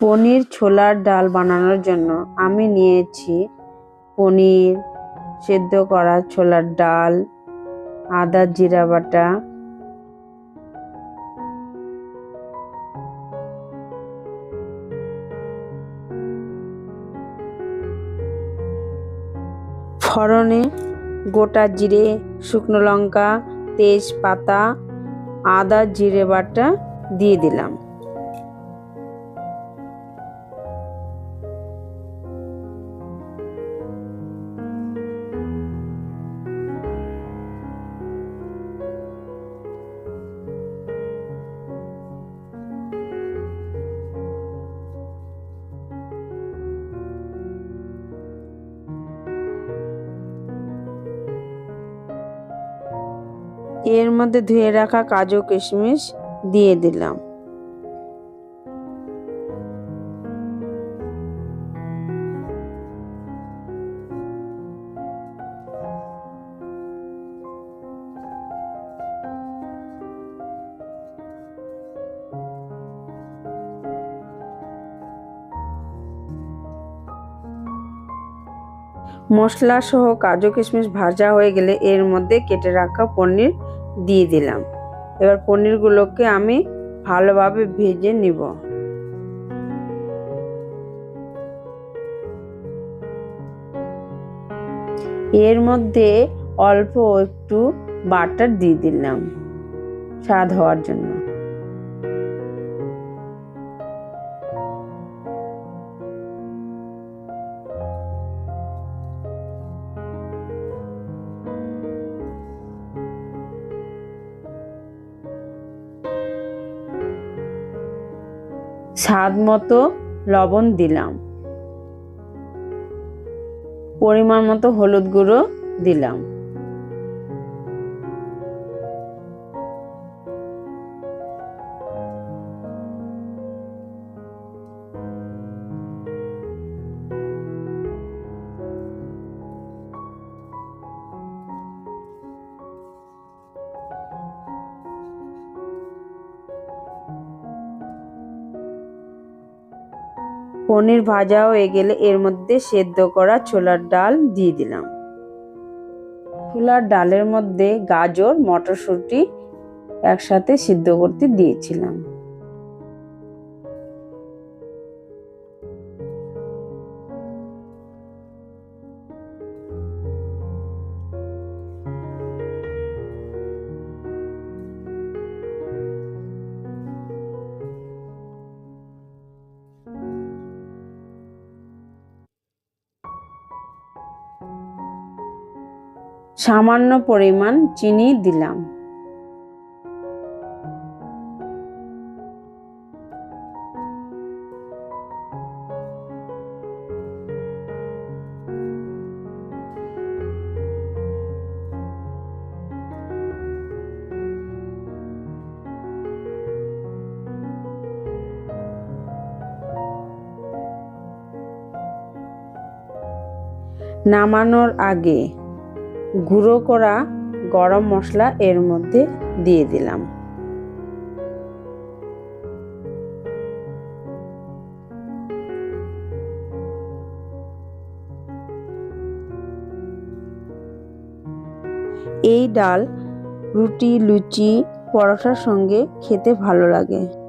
পনির ছোলার ডাল বানানোর জন্য আমি নিয়েছি পনির সেদ্ধ করা ছোলার ডাল, আদা জিরা বাটা। ফড়নে গোটা জিরে, শুকনো লঙ্কা, তেজপাতা, আদা, জিরে বাটা দিয়ে দিলাম। এর মধ্যে ধুয়ে রাখা কাজু কিশমিশ দিয়ে দিলাম। মশলা সহ কাজু কিশমিশ ভাজা হয়ে গেলে এর মধ্যে কেটে রাখা পনির দিয়ে দিলাম। এবার পনিরগুলোকে আমি ভালোভাবে ভেজে নিব। এর মধ্যে অল্প একটু বাটার দিয়ে দিলাম স্বাদ হওয়ার জন্য। স্বাদ মতো লবণ দিলাম। পরিমাণ মতো হলুদ গুঁড়ো দিলাম। পনির ভাজা হয়ে গেলে এর মধ্যে সেদ্ধ করা ছোলার ডাল দিয়ে দিলাম। ছোলার ডালের মধ্যে গাজর, মটরশুঁটি একসাথে সিদ্ধ করতে দিয়েছিলাম। সামান্য পরিমাণ চিনি দিলাম। নামানোর আগে গুঁড়ো করা গরম মশলা এর মধ্যে দিয়ে দিলাম। এই ডাল রুটি, লুচি, পরোটার সঙ্গে খেতে ভালো লাগে।